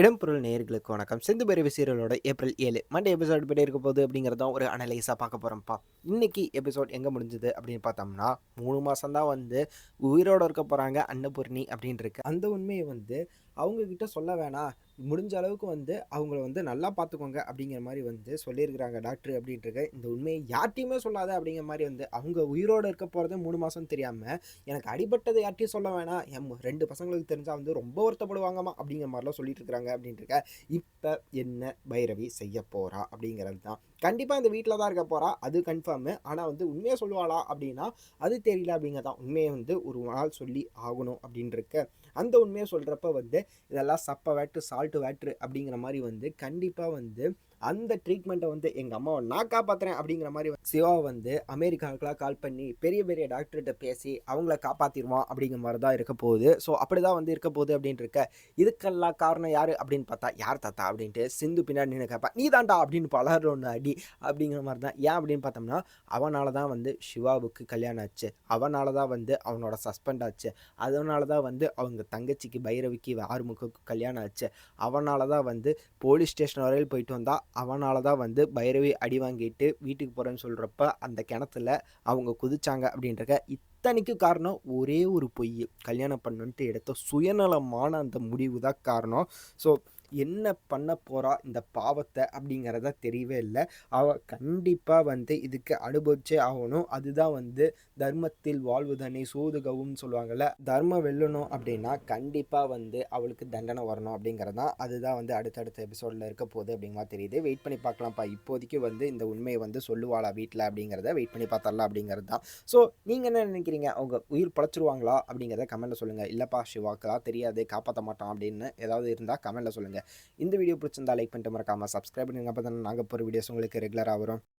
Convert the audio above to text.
இடம்பொருள் நேர்களுக்கு வணக்கம். சிந்து பரிவு சீரியலோட ஏப்ரல் ஏழு. மண்டே எபிசோட் எப்படி இருக்க போகுது அப்படிங்கிறதும் ஒரு அனலைஸாக பார்க்க போகிறோம்ப்பா இன்னைக்கு எபிசோட் எங்கே முடிஞ்சுது அப்படின்னு பார்த்தோம்னா மூணு மாதம் தான் வந்து உயிரோட இருக்க போகிறாங்க அன்னபூர்ணி அப்படின்ட்டு இருக்கு. அந்த உண்மையை வந்து அவங்கக்கிட்ட சொல்ல வேணாம். முடிஞ்ச அளவுக்கு வந்து அவங்கள வந்து நல்லா பார்த்துக்கோங்க அப்படிங்கிற மாதிரி வந்து சொல்லியிருக்கிறாங்க டாக்டர் அப்படின்ட்டு இந்த உண்மையை யார்ட்டையுமே சொல்லாத அப்படிங்கிற மாதிரி வந்து அவங்க உயிரோடு இருக்க போகிறது மூணு மாதம் தெரியாமல் எனக்கு அடிபட்டதை யார்ட்டையும் சொல்ல வேணாம். எம் ரெண்டு பசங்களுக்கு தெரிஞ்சால் வந்து ரொம்ப வருத்தப்படுவாங்கம்மா அப்படிங்கிற மாதிரிலாம் சொல்லிட்டு இருக்கிறாங்க அப்படின்ட்டு இப்போ என்ன பைரவி செய்ய போகிறா அப்படிங்கிறது தான் கண்டிப்பாக இந்த வீட்டில் தான் இருக்க போகிறா அது கன்ஃபார்மு ஆனால் வந்து உண்மையை சொல்லுவாளா அப்படின்னா அது தெரியல அப்படிங்கிறதான் உண்மையை வந்து ஒரு நாள் சொல்லி ஆகணும் அப்படின்ருக்க அந்த உண்மையை சொல்கிறப்ப வந்து இதெல்லாம் சப்ப வேட்டு சால்ட்டு வேட்ரு அப்படிங்கிற மாதிரி வந்து கண்டிப்பாக வந்து அந்த ட்ரீட்மெண்ட்டை வந்து எங்கள் அம்மாவை நான் காப்பாற்றுறேன் அப்படிங்கிற மாதிரி வந்து சிவா வந்து அமெரிக்காவுக்குலாம் கால் பண்ணி பெரிய பெரிய டாக்டர்கிட்ட பேசி அவங்கள காப்பாற்றிடுவான் அப்படிங்கிற மாதிரி தான் இருக்க போகுது. ஸோ அப்படி தான் வந்து இருக்க போகுது அப்படின்ட்டு இருக்க இதுக்கெல்லாம் காரணம் யார் அப்படின்னு பார்த்தா யார் தாத்தா அப்படின்ட்டு சிந்து பின்னாடி நின்று கேட்பா நீ தாண்டா அப்படின்னு பலர் ஒன்று அடி அப்படிங்கிற மாதிரி தான் ஏன் அப்படின்னு பார்த்தோம்னா அவனால தான் வந்து சிவாவுக்கு கல்யாணம் ஆச்சு. அவனால தான் வந்து அவனோட சஸ்பெண்ட் ஆச்சு. அதனால தான் வந்து அவங்க தங்கச்சிக்கு பைரவிக்கு ஆறுமுகக்கு கல்யாணம் ஆச்சு. அவனால தான் வந்து போலீஸ் ஸ்டேஷன் வரையில் போயிட்டு வந்தால் அவனால தான் வந்து பைரவி அடி வாங்கிட்டு வீட்டுக்கு போகிறேன்னு சொல்கிறப்ப அந்த கிணத்துல அவங்க குதிச்சாங்க அப்படின்றக்க இத்தனைக்கு காரணம் ஒரே ஒரு பொய். கல்யாணம் பண்ணுன்ட்டு எடுத்த சுயநலமான அந்த முடிவு தான் காரணம். ஸோ என்ன பண்ண போகிறா இந்த பாவத்தை அப்படிங்கிறத தெரியவே இல்லை. அவள் கண்டிப்பாக வந்து இதுக்கு அனுபவிச்சே ஆகணும். அதுதான் வந்து தர்மத்தில் வாழ்வுதனை சூதுகவும் சொல்லுவாங்கள்ல தர்மம் வெல்லணும் அப்படின்னா கண்டிப்பாக வந்து அவளுக்கு தண்டனை வரணும் அப்படிங்கிறது தான் அதுதான் வந்து அடுத்தடுத்த எபிசோடில் இருக்க போகுது அப்படிங்கிற தெரியுது. வெயிட் பண்ணி பார்க்கலாம்ப்பா. இப்போதைக்கு வந்து இந்த உண்மையை வந்து சொல்லுவாளா வீட்டில் அப்படிங்கிறத வெயிட் பண்ணி பார்த்தரலாம் அப்படிங்கிறது தான் ஸோ நீங்கள் என்ன நினைக்கிறீங்க? அவங்க உயிர் பழச்சிருவாங்களா அப்படிங்கிறத கமெண்ட்டில் சொல்லுங்கள் இல்லைப்பா சிவாக்கெல்லாம் தெரியாது காப்பாற்ற மாட்டான் அப்படின்னு ஏதாவது இருந்தால் கமெண்ட்டில் சொல்லுங்கள் இந்த வீடியோ பிடிச்சிருந்தா லைக் பண்ணிட்டு மறக்காமல் சப்ஸ்கிரைப் பண்ணுங்க அப்போ தான் நாங்கள் போகிற வீடியோஸ் உங்களுக்கு ரெகுலராக வரும்.